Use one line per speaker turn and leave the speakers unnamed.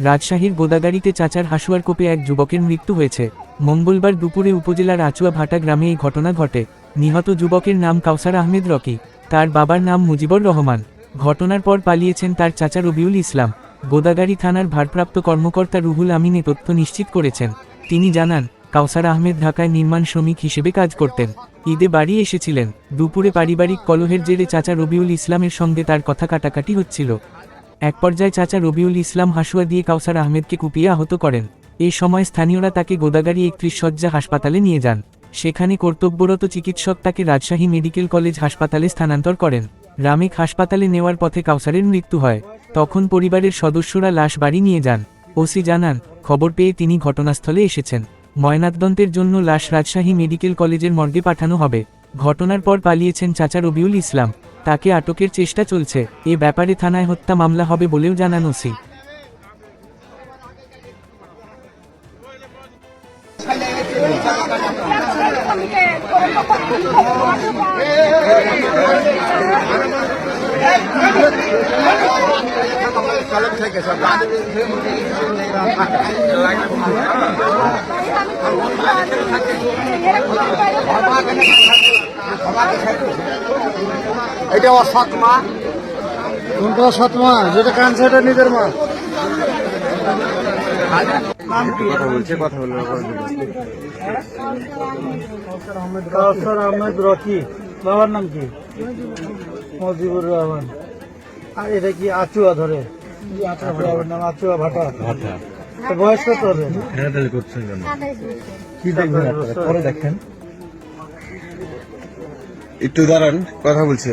রাজশাহীর গোদাগাড়িতে চাচার হাসুয়ার কোপে এক যুবকের মৃত্যু হয়েছে। মঙ্গলবার দুপুরে উপজেলার আচুয়া ভাটা গ্রামে এই ঘটনা ঘটে। নিহত যুবকের নাম কাউসার আহমেদ রকি, তার বাবার নাম মুজিবুর রহমান। ঘটনার পর পালিয়েছেন তার চাচা রবিউল ইসলাম। গোদাগাড়ি থানার ভারপ্রাপ্ত কর্মকর্তা রুহুল আমিন এ তথ্য নিশ্চিত করেছেন। তিনি জানান, কাউসার আহমেদ ঢাকায় নির্মাণ শ্রমিক হিসেবে কাজ করতেন। ঈদে বাড়ি এসেছিলেন। দুপুরে পারিবারিক কলহের জেরে চাচা রবিউল ইসলামের সঙ্গে তার কথা কাটাকাটি হচ্ছিল। এক পর্যায়ে চাচা রবিউল ইসলাম হাসুয়া দিয়ে কাউসার আহমেদকে কুপিয়ে আহত করেন। এ সময় স্থানীয়রা তাকে গোদাগাড়ি একত্রিশ শয্যা হাসপাতালে নিয়ে যান। সেখানে কর্তব্যরত চিকিৎসক তাকে রাজশাহী মেডিকেল কলেজ হাসপাতালে স্থানান্তর করেন। রামেক হাসপাতালে নেওয়ার পথে কাউসারের মৃত্যু হয়। তখন পরিবারের সদস্যরা লাশ বাড়ি নিয়ে যান। ওসি জানান, খবর পেয়ে তিনি ঘটনাস্থলে এসেছেন। ময়নাতদন্তের জন্য লাশ রাজশাহী মেডিকেল কলেজের মর্গে পাঠানো হবে। ঘটনার পর পালিয়েছেন চাচা রবিউল ইসলাম। তাকে আটকের চেষ্টা চলছে। এ ব্যাপারে থানায় হত্যা মামলা হবে বলেও জানান ওসি
এটা ওর সৎ মা
কোনটা সৎ মা যেটা কানছে এটা নিজের মা।
কথা বলছে কথা বলবে
কাউসার আহমেদ রকি। বাবার নাম কি? মজিবুর রহমান। আর এটা কি আচুয়া ধরে? নাম আচুয়া ভাটা। তো বয়স কত হবে?
কি দেখবেন পরে দেখেন। একটু দাঁড়ান কথা বলছে।